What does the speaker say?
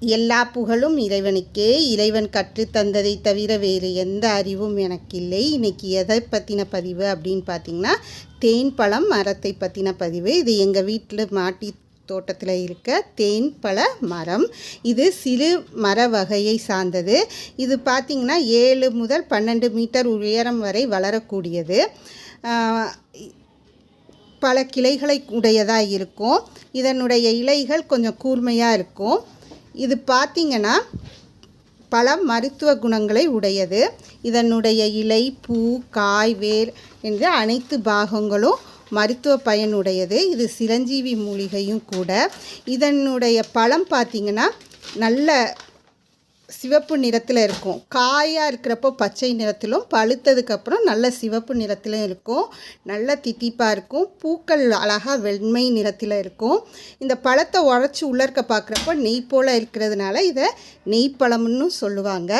எல்லா புகழும் இறைவனுக்கே. இறைவன் கற்றுத்தந்ததை தவிர வேறு எந்த அறிவும் எனக்கு இல்லை இன்றைக்கி எதை பற்றின பதிவு அப்படின்னு பார்த்தீங்கன்னா தேன் பழம் மரத்தை பற்றின பதிவு. இது எங்கள் வீட்டில் மாட்டி தோட்டத்தில் இருக்க தேன் பழ மரம். இது சிறு மர வகையை சார்ந்தது. இது பார்த்திங்கன்னா ஏழு முதல் பன்னெண்டு மீட்டர் உயரம் வரை வளரக்கூடியது. பல கிளைகளை உடையதாக இருக்கும். இதனுடைய இலைகள் கொஞ்சம் கூர்மையாக இருக்கும். இது பார்த்திங்கன்னா பல மருத்துவ குணங்களை உடையது. இதனுடைய இலை பூ காய் வேர் என்ற அனைத்து பாகங்களும் மருத்துவ பயனுடையது இது சிரஞ்சீவி மூலிகையும் கூட. இதனுடைய பழம் பார்த்திங்கன்னா நல்ல சிவப்பு நிறத்தில் இருக்கும். காயாக இருக்கிறப்போ பச்சை நிறத்திலும் பழுத்ததுக்கப்புறம் நல்ல சிவப்பு நிறத்திலும் இருக்கும். நல்ல தித்திப்பாக இருக்கும். பூக்கள் அழகாக வெண்மை நிறத்தில் இருக்கும். இந்த பழத்தை உடச்சி உள்ளர்க்க பார்க்குறப்போ நெய் போல் இருக்கிறதுனால இதை நெய் பழம்னு சொல்லுவாங்க.